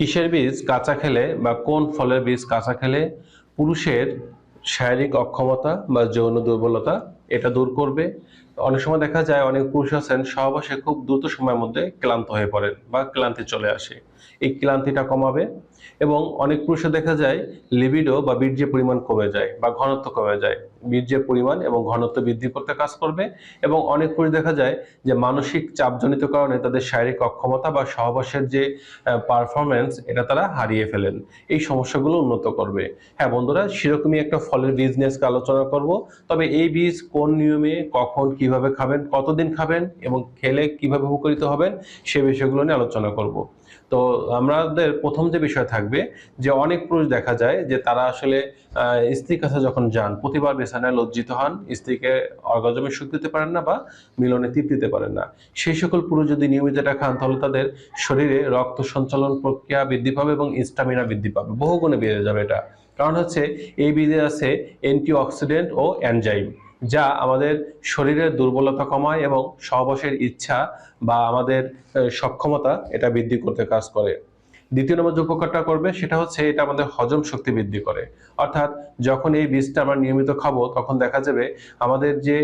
কিসের বীজ কাঁচা খেলে বা কোন ফলের বীজ কাঁচা খেলে? পুরুষের শারীরিক অক্ষমতা বা যৌন দুর্বলতা, এটা দূর করবে। অনেক সময় দেখা যায় অনেক পুরুষ আছেন, সহবাসে খুব দ্রুত সময়ের মধ্যে ক্লান্ত হয়ে পড়েন বা ক্লান্তি চলে আসে। এই ক্লান্তিটা কমাবে এবং অনেক পুরুষে দেখা যায় লিবিডো বা বীর্যের পরিমাণ কমে যায় বা ঘনত্ব কমে যায়। বীর্যের পরিমাণ এবং ঘনত্ব বৃদ্ধি করতে কাজ করবে এবং অনেক পুরুষ দেখা যায় যে মানসিক চাপজনিত কারণে তাদের শারীরিক অক্ষমতা বা সহবাসের যে পারফরমেন্স এটা তারা হারিয়ে ফেলেন। এই সমস্যাগুলো উন্নত করবে। হ্যাঁ বন্ধুরা, সেরকমই একটা ফলের বিজনেসকে আলোচনা করব। তবে এই বীজ কোন নিয়মে, কখন কীভাবে খাবেন, কতদিন খাবেন এবং খেলে কীভাবে উপকৃত হবেন, সে বিষয়গুলো নিয়ে আলোচনা করব। তো আমাদের প্রথম যে বিষয় থাকবে, যে অনেক পুরুষ দেখা যায় যে তারা আসলে স্ত্রীর কাছে যখন যান, প্রতিবার বিছানায় লজ্জিত হন, স্ত্রীকে অর্গাজমে সুখ দিতে পারেন না বা মিলনে তৃপ্তি দিতে পারেন না। সেই সকল পুরুষ যদি নিয়মিত এটা খান, তাহলে তাদের শরীরে রক্ত সঞ্চালন প্রক্রিয়া বৃদ্ধি পাবে এবং স্টামিনা বৃদ্ধি পাবে। বহুগুণে বেড়ে যাবে এটা। কারণ হচ্ছে, এই বীজে আছে অ্যান্টিঅক্সিডেন্ট ও এনজাইম যা আমাদের শরীরের দুর্বলতা কমায় এবং সহবাসের ইচ্ছা বা আমাদের সক্ষমতা এটা বৃদ্ধি করতে কাজ করে। দ্বিতীয় নম্বর যে উপকারটা করবে সেটা হচ্ছে এটা আমাদের হজম শক্তি বৃদ্ধি করে। অর্থাৎ যখন এই বীজটা আমরা নিয়মিত খাব, তখন দেখা যাবে আমাদের যে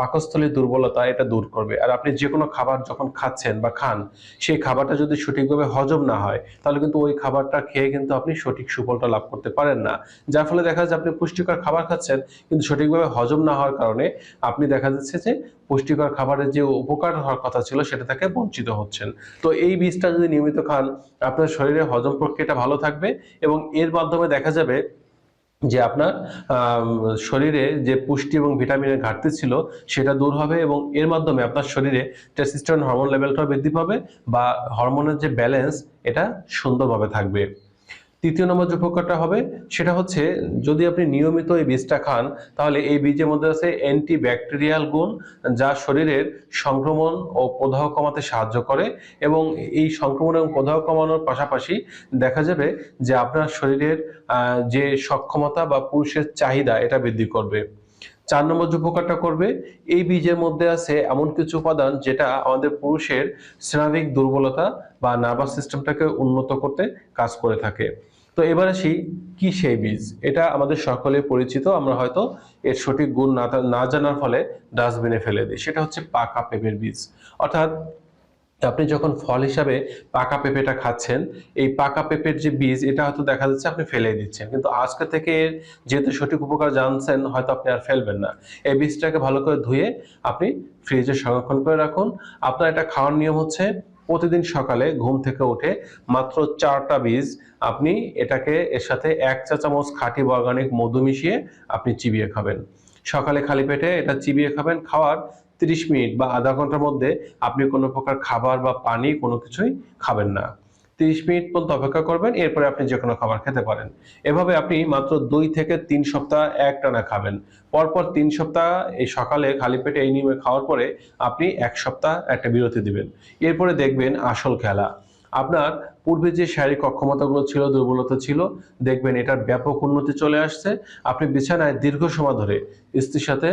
পাকস্থলীর দুর্বলতা এটা দূর করবে। আর আপনি যে কোনো খাবার যখন খাচ্ছেন বা খান, সেই খাবারটা যদি সঠিকভাবে হজম না হয়, তাহলে কিন্তু ওই খাবারটা খেয়ে কিন্তু আপনি সঠিক সুফলটা লাভ করতে পারেন না। যার ফলে দেখা যাচ্ছে আপনি পুষ্টিকর খাবার খাচ্ছেন, কিন্তু সঠিকভাবে হজম না হওয়ার কারণে আপনি দেখা যাচ্ছে যে পুষ্টিকর খাবারের যে উপকার হওয়ার কথা ছিল, সেটা থেকে বঞ্চিত হচ্ছেন। তো এই বীজটা যদি নিয়মিত খান, আপনার শরীরে হজম প্রক্রিয়াটা ভালো থাকবে এবং এর মাধ্যমে দেখা যাবে যে আপনার শরীরে যে পুষ্টি এবং ভিটামিনের ঘাটতি ছিল, সেটা দূর হবে এবং এর মাধ্যমে আপনার শরীরে টেস্টোস্টেরন হরমোন লেভেলটাও বৃদ্ধি পাবে বা হরমোনের যে ব্যালেন্স, এটা সুন্দরভাবে থাকবে। তৃতীয় নম্বর যে উপকারটা হবে, সেটা হচ্ছে যদি আপনি নিয়মিত এই বীজটা খান, তাহলে এই বীজের মধ্যে আছে অ্যান্টি ব্যাকটেরিয়াল গুণ, যা শরীরের সংক্রমণ ও প্রদাহ কমাতে সাহায্য করে এবং এই সংক্রমণ এবং প্রদাহ কমানোর পাশাপাশি দেখা যাবে যে আপনার শরীরের যে সক্ষমতা বা পুরুষের চাহিদা, এটা বৃদ্ধি করবে। চার নম্বর যে উপকারটা করবে, এই বীজের মধ্যে আছে এমন কিছু উপাদান যেটা আমাদের পুরুষের স্নাবিক দুর্বলতা বা নার্ভাস সিস্টেমটাকে উন্নত করতে কাজ করে থাকে। তো এবার আসি, কি সেই বীজ? এটা আমাদের সকলে পরিচিত, আমরা হয়তো এর সঠিক গুণ না না জানার ফলে ডাস্টবিনে ফেলে দিই। সেটা হচ্ছে পাকা পেঁপের বীজ। অর্থাৎ আপনি যখন ফল হিসাবে পাকা পেঁপেটা খাচ্ছেন, এই পাকা পেঁপের যে বীজ, এটা হয়তো দেখা যাচ্ছে আপনি ফেলে দিচ্ছেন। কিন্তু আজকে থেকে এর যেহেতু সঠিক উপকার জানছেন, হয়তো আপনি আর ফেলবেন না। এই বীজটাকে ভালো করে ধুয়ে আপনি ফ্রিজে সংরক্ষণ করে রাখুন। আপনার এটা খাওয়ার নিয়ম হচ্ছে প্রতিদিন সকালে ঘুম থেকে উঠে মাত্র চারটা বীজ আপনি এটাকে এর সাথে এক চা চামচ খাঁটি অর্গানিক মধু মিশিয়ে আপনি চিবিয়ে খাবেন। সকালে খালি পেটে এটা চিবিয়ে খাবেন, খাওয়ার তিরিশ মিনিট বা আধা ঘণ্টার মধ্যে আপনি কোনো প্রকার খাবার বা পানি কোনো কিছুই খাবেন না। তিরিশ মিনিট পর্যন্ত অপেক্ষা করবেন, এরপরে আপনি যে কোনো খাবার খেতে পারেন। এভাবে আপনি মাত্র দুই থেকে তিন সপ্তাহ একটানা খাবেন। পরপর তিন সপ্তাহ এই সকালে খালি পেটে এই নিয়মে খাওয়ার পরে আপনি এক সপ্তাহ একটা বিরতি দিবেন। এরপরে দেখবেন আসল খেলা। আপনার পূর্বে যে শারীরিক অক্ষমতাগুলো ছিল, দুর্বলতা ছিল, দেখবেন এটার ব্যাপক উন্নতি চলে আসছে। আপনি বিছানায় দীর্ঘ সময় ধরে স্ত্রীর সাথে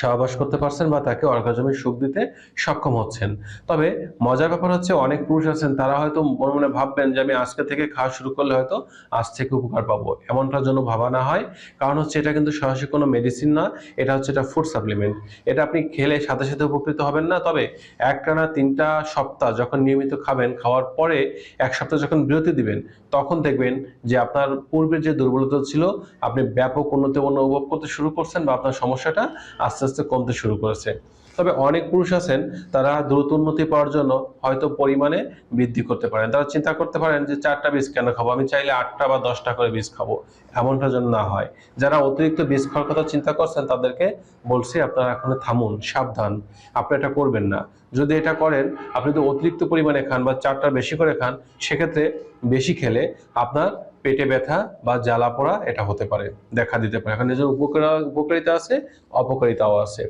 সহবাস করতে পারছেন বা তাকে অর্গাজমে সুখ দিতে সক্ষম হচ্ছেন। তবে মজার ব্যাপার হচ্ছে অনেক পুরুষ আছেন, তারা হয়তো মনে মনে ভাববেন যে আমি আজকে থেকে খাওয়া শুরু করলে হয়তো আজ থেকে উপকার পাবো। এমনটার জন্য ভাবা না হয়। কারণ হচ্ছে এটা কিন্তু সরাসরি কোনো মেডিসিন না, এটা হচ্ছে এটা ফুড সাপ্লিমেন্ট এটা আপনি খেলে সাথে সাথে উপকৃত হবেন না। তবে একটানা তিনটা সপ্তাহ যখন নিয়মিত খাবেন, খাওয়ার পরে এক সপ্তাহ যখন বিরতি দিবেন, তখন দেখবেন যে আপনার পূর্বের যে দুর্বলতা ছিল, আপনি ব্যাপক উন্নতি অনুভব করতে শুরু করছেন বা আপনার সমস্যাটা আস্তে আস্তে কমতে শুরু করেছে। তবে অনেক পুরুষ আছেন, তারা দ্রুত উন্নতি পাওয়ার জন্য হয়তো পরিমাণে বৃদ্ধি করতে পারেন। তারা চিন্তা করতে পারেন যে, চারটা বীজ কেন খাব? আমি চাইলে আটটা বা দশটা করে বীজ খাব। এমনটা যেন না হয়। যারা অতিরিক্ত বীজ খাওয়ার কথা চিন্তা করছেন, তাদেরকে বলছি, আপনারা এখন থামুন, সাবধান। আপনি এটা করবেন না। যদি এটা করেন, আপনি যদি অতিরিক্ত পরিমাণে খান বা চারটা বেশি করে খান, সেক্ষেত্রে বেশি খেলে আপনার পেটে ব্যথা বা জ্বালা পোড়া এটা হতে পারে, দেখা দিতে পারে। এখানে উপকার, উপকারিতা আছে, অপকারিতাও আছে।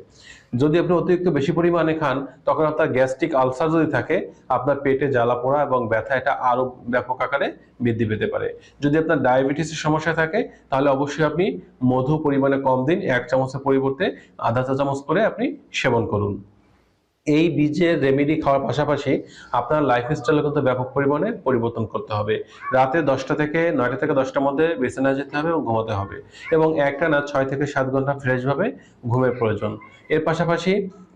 যদি আপনি অতিরিক্ত বেশি পরিমাণে খান, তখন আপনার গ্যাস্ট্রিক আলসার যদি থাকে, আপনার পেটে জ্বালা পোড়া এবং ব্যথা এটা আরও ব্যাপক আকারে বৃদ্ধি পেতে পারে। যদি আপনার ডায়াবেটিসের সমস্যা থাকে, তাহলে অবশ্যই আপনি মধু পরিমাণে কম দিন, এক চামচের পরিবর্তে আধা চা চামচ করে আপনি সেবন করুন। এই বীজের রেমেডি খাওয়ার পাশাপাশি আপনার লাইফস্টাইলে কিন্তু ব্যাপক পরিমাণে পরিবর্তন করতে হবে। রাতে দশটা থেকে নয়টা থেকে দশটার মধ্যে বিছানায় যেতে হবে এবং ঘুমাতে হবে এবং একটা না ছয় থেকে সাত ঘণ্টা ফ্রেশভাবে ঘুমের প্রয়োজন। এর পাশাপাশি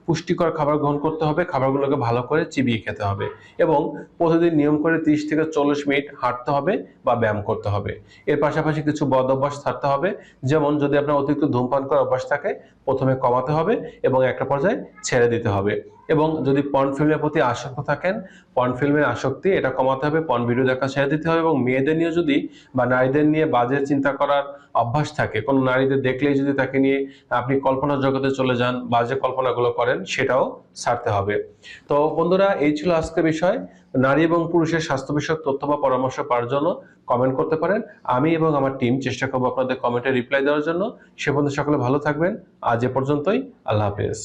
পুষ্টিকর খাবার গ্রহণ করতে হবে, খাবারগুলোকে ভালো করে চিবিয়ে খেতে হবে এবং প্রতিদিন নিয়ম করে তিরিশ থেকে চল্লিশ মিনিট হাঁটতে হবে বা ব্যায়াম করতে হবে। এর পাশাপাশি কিছু বদ অভ্যাস থাকতে হবে, যেমন যদি আপনার অতিরিক্ত ধূমপান করার অভ্যাস থাকে, প্রথমে কমাতে হবে এবং একটা পর্যায়ে ছেড়ে দিতে হবে। এবং যদি পর্ন ফিল্মের প্রতি আসক্ত থাকেন পর্ন ফিল্মের আসক্তি, এটা কমাতে হবে পর্ন ভিডিও দেখা ছেড়ে দিতে হবে এবং মেয়েদের নিয়ে যদি বা নারীদের নিয়ে বাজে চিন্তা করার অভ্যাস থাকে, কোনো নারীদের দেখলেই যদি তাকে নিয়ে আপনি কল্পনা জগতে চলে যান, বাজে কল্পনাগুলো করেন, সেটাও ছাড়তে হবে। তো বন্ধুরা, এই ছিল আজকের বিষয়। নারী এবং পুরুষের স্বাস্থ্য বিষয়ক তথ্য বা পরামর্শ পাওয়ার জন্য কমেন্ট করতে পারেন। আমি এবং আমার টিম চেষ্টা করব আপনাদের কমেন্টে রিপ্লাই দেওয়ার জন্য। সে পর্যন্ত সকলে ভালো থাকবেন। আজ এ পর্যন্তই। আল্লাহ হাফেজ।